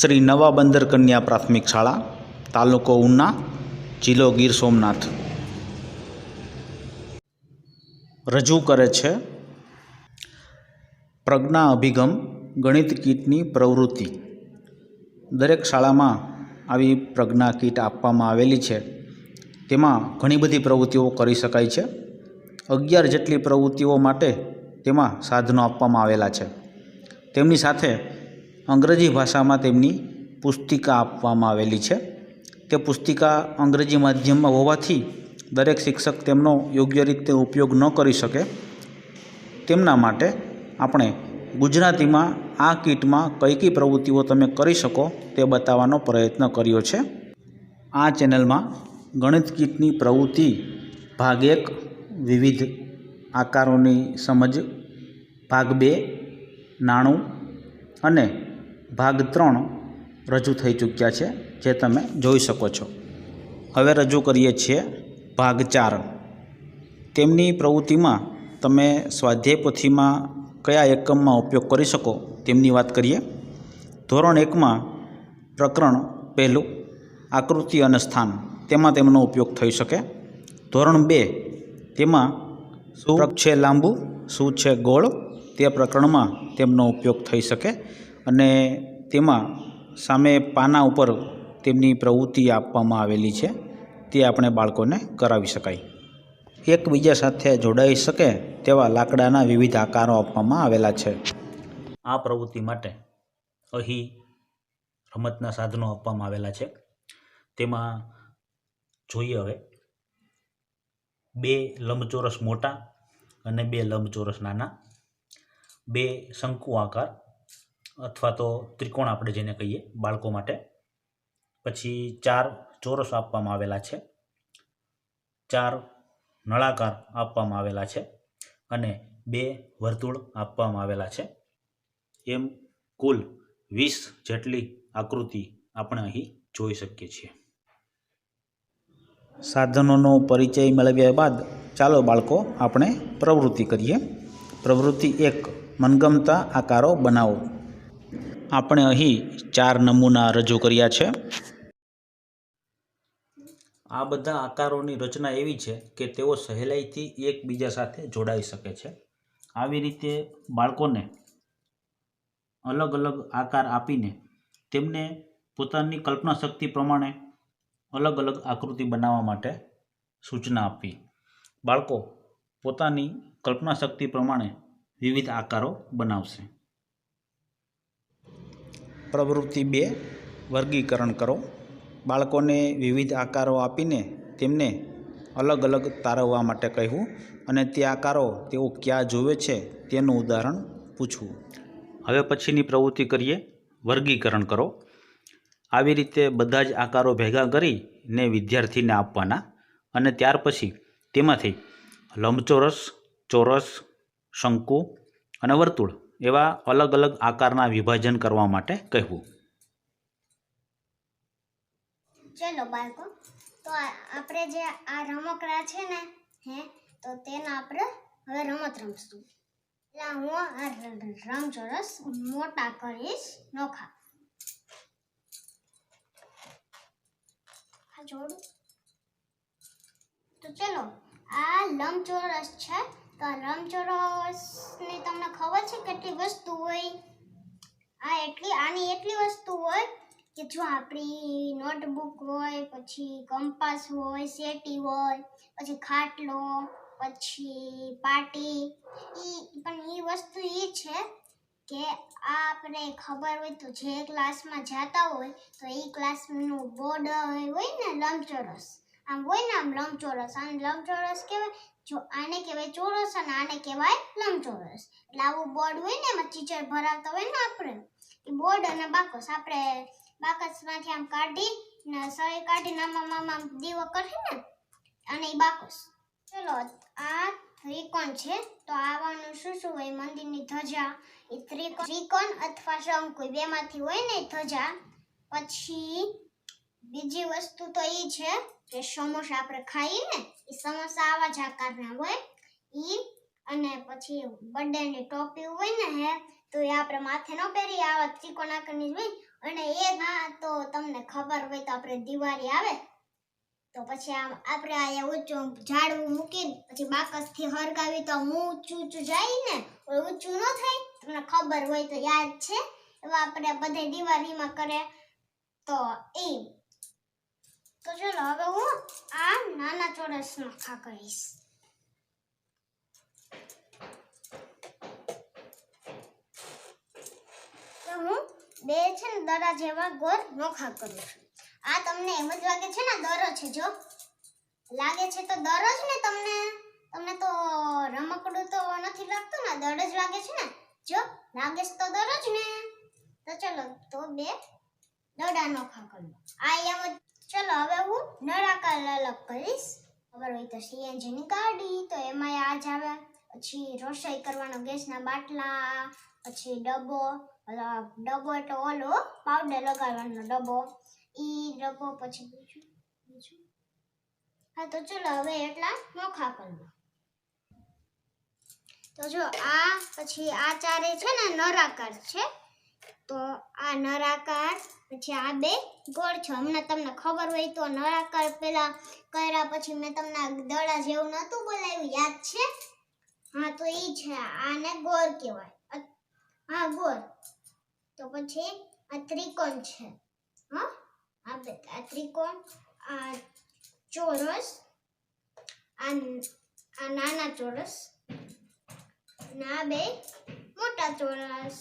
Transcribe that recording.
શ્રી નવા બંદર કન્યા પ્રાથમિક શાળા, તાલુકો ઉના, જિલ્લો ગીર સોમનાથ. રજૂ કરે છે, પ્રજ્ઞા અભિગમ ગણિત કીટની પ્રવૃત્તિ. દરેક શાળામાં આવી પ્રજ્ઞા કીટ આપવામાં આવેલી છે. તેમાં ઘણી બધી પ્રવૃત્તિઓ કરી શકાય છે. અગિયાર જેટલી પ્રવૃત્તિઓ માટે તેમાં સાધનો આપવામાં આવેલા છે. તેમની સાથે અંગ્રેજી ભાષામાં તેમની પુસ્તિકા આપવામાં આવેલી છે. તે પુસ્તિકા અંગ્રેજી માધ્યમમાં હોવાથી દરેક શિક્ષક તેમનો યોગ્ય રીતે ઉપયોગ ન કરી શકે. તેમના માટે આપણે ગુજરાતીમાં આ કીટમાં કઈ કઈ પ્રવૃત્તિઓ તમે કરી શકો તે બતાવવાનો પ્રયત્ન કર્યો છે. આ ચેનલમાં ગણિત કીટની પ્રવૃત્તિ ભાગ એક, વિવિધ આકારોની સમજ, ભાગ બે, નાણું અને ભાગ ત્રણ રજૂ થઈ ચૂક્યા છે, જે તમે જોઈ શકો છો. હવે રજૂ કરીએ છીએ ભાગ ચાર. તેમની પ્રવૃત્તિમાં તમે સ્વાધ્યાય પોથીમાં કયા એકમમાં ઉપયોગ કરી શકો તેમની વાત કરીએ. ધોરણ એકમાં પ્રકરણ પહેલું, આકૃતિ અને સ્થાન, તેમાં તેમનો ઉપયોગ થઈ શકે. ધોરણ બે, તેમાં શું છે લાંબુ, શું છે ગોળ, તે પ્રકરણમાં તેમનો ઉપયોગ થઈ શકે. અને તેમાં સામે પાના ઉપર તેમની પ્રવૃત્તિ આપવામાં આવેલી છે. તે આપણે બાળકોને કરાવી શકાય. એકબીજા સાથે જોડાઈ શકે તેવા લાકડાના વિવિધ આકારો આપવામાં આવેલા છે. આ પ્રવૃત્તિ માટે અહીં રમતના સાધનો આપવામાં આવેલા છે. તેમાં જોઈએ હવે, બે લંબચોરસ મોટા અને બે લંબચોરસ નાના. બે શંકુ આકાર અથવા તો ત્રિકોણ આપણે જેને કહીએ, બાળકો માટે. પછી ચાર ચોરસ આપવામાં આવેલા છે. ચાર નળાકાર આપવામાં આવેલા છે અને બે વર્તુળ આપવામાં આવેલા છે. એમ કુલ વીસ જેટલી આકૃતિ આપણે અહીં જોઈ શકીએ છીએ. સાધનોનો પરિચય મેળવ્યા બાદ ચાલો બાળકો આપણે પ્રવૃત્તિ કરીએ. પ્રવૃત્તિ એક, મનગમતા આકારો બનાવો. આપણે અહીં ચાર નમૂના રજૂ કર્યા છે. આ બધા આકારોની રચના એવી છે કે તેઓ સહેલાઈથી એકબીજા સાથે જોડાઈ શકે છે. આવી રીતે બાળકોને અલગ અલગ આકાર આપીને તેમને પોતાની કલ્પના શક્તિ પ્રમાણે અલગ અલગ આકૃતિ બનાવવા માટે સૂચના આપવી. બાળકો પોતાની કલ્પના શક્તિ પ્રમાણે વિવિધ આકારો બનાવશે. પ્રવૃત્તિ બે, વર્ગીકરણ કરો. બાળકોને વિવિધ આકારો આપીને તેમને અલગ અલગ તારવવા માટે કહેવું અને તે આકારો તેઓ ક્યાં જોવે છે તેનું ઉદાહરણ પૂછવું. હવે પછીની પ્રવૃત્તિ કરીએ, વર્ગીકરણ કરો. આવી રીતે બધા જ આકારો ભેગા કરીને વિદ્યાર્થીને આપવાના અને ત્યાર પછી તેમાંથી લંબચોરસ, ચોરસ, શંકુ અને વર્તુળ એવા અલગ અલગ આકારના વિભાજન કરવા માટે કહેવું. ચલો બાળકો, તો આપણે જે આ રમકડા છે ને, હે, તો તેના આપણે હવે રમત રમશું. એટલે હું આ રમચોરસ મોટા કરીશ નોખા. જોડું. તો ચલો, આ લંબચોરસ છે આ તમને ખબર છે કેટલી વસ્તુ હોય? આ એટલી, આની એટલી વસ્તુ હોય કે જો આપણી નોટબુક હોય, પછી કંપાસ હોય સેટી હોય, પછી ખાટલો, પછી પાટી, ઈ પણ એ વસ્તુ એ છે કે આ આપણે ખબર હોય તો જે ક્લાસમાં જતા હોય તો એ ક્લાસનું બોર્ડ હોય ને લંબચોરસ આમ હોય ને આમ લંબચોરસ આમ લંબચોરસ કહેવાય. જો આને કહેવાય ચોરસ અને આને કહેવાય લંબચોરસ. એટલે આવું બોર્ડ હોય ને એમાં ટીચર ભરાવતા હોય ને આપણે, એ બોર્ડ અને બાકસ આપણે બાકસમાંથી આમ કાઢી ને સળી કાઢીને નામા મામા દીવો કરી ને અને એ બાકસ. ચલો, આ ત્રિકોણ છે. તો આવાનું શું શું હોય? મંદિરની ધજા. એ ત્રિકોણ ત્રિકોણ અથવા શંકુ બેમાંથી હોય ને ધજા. પછી બીજી વસ્તુ તો એ છે કે સમોસા આપણે ખાઈએ ને એ સમોસા આવા જ આકારના હોય. ઈ અને પછી બર્થડેની ટોપી હોય ને હે, તો એ આપણે માથે ન પહેરી આવા ત્રિકોણ આકારની હોય. અને એ ના તો તમને ખબર હોય તો આપણે દિવાળી આવે. તો પછી આમ આપણે આ ઊંચું ઝાડવું મૂકીને પછી બાકસથી હરગાવી તો ઊંચું ઊંચું જાય ને ઊંચું ન થાય. તમને ખબર હોય તો યાદ છે. એવા આપણે બધે દિવાળીમાં કરે તો એ તો ચલો, હવે હું આ નાના ચોરસ નખા કરીશ. હું બે છે ને દરા જેવા ગોળ નોખા કરું છું. આ તમને એમ જ લાગે છે ને, દરો છે જો. લાગે છે તો દરો જ ને તમને. તમને તો રમકડું તો નથી લાગતું ને દર જ લાગે છે ને. જો, લાગે છે તો દરો જ ને. તો ચલો, તો બે દડા નોખા કરું. આ એમ જ ચલો, હવે હું નળાકાર અલગ કરીશ. ખબર હોય તો સીએનજી ની ગાડી, તો એમાંય આ જ આવે. પછી રસોઈ કરવાનો ગેસના બાટલા, પછી ડબ્બો ડબ્બો એટલે ઓલો પાવડર લગાડવાનો ડબ્બો, ઈ ડબ્બો પછી બીજું બીજું. હા, તો ચલો, હવે એટલા નોખા કરવા તો જો, આ પછી આ ચારે છે ને નરાકાર છે. તો આ નરાકાર પછી આ બે ગોળ છે. હમણાં તમને ખબર હોય તો નળાકાર પેલા કર્યા પછી મેં તમને દડા જેવું નહોતું બોલાવ્યું, યાદ છે? હા, તો એ છે. આને ગોળ કહેવાય. હા, ગોળ. તો પછી આ ત્રિકોણ છે. હા, આ બે, આ ત્રિકોણ, આ ચોરસ, આ આ નાના ચોરસ, અને આ બે મોટા ચોરસ.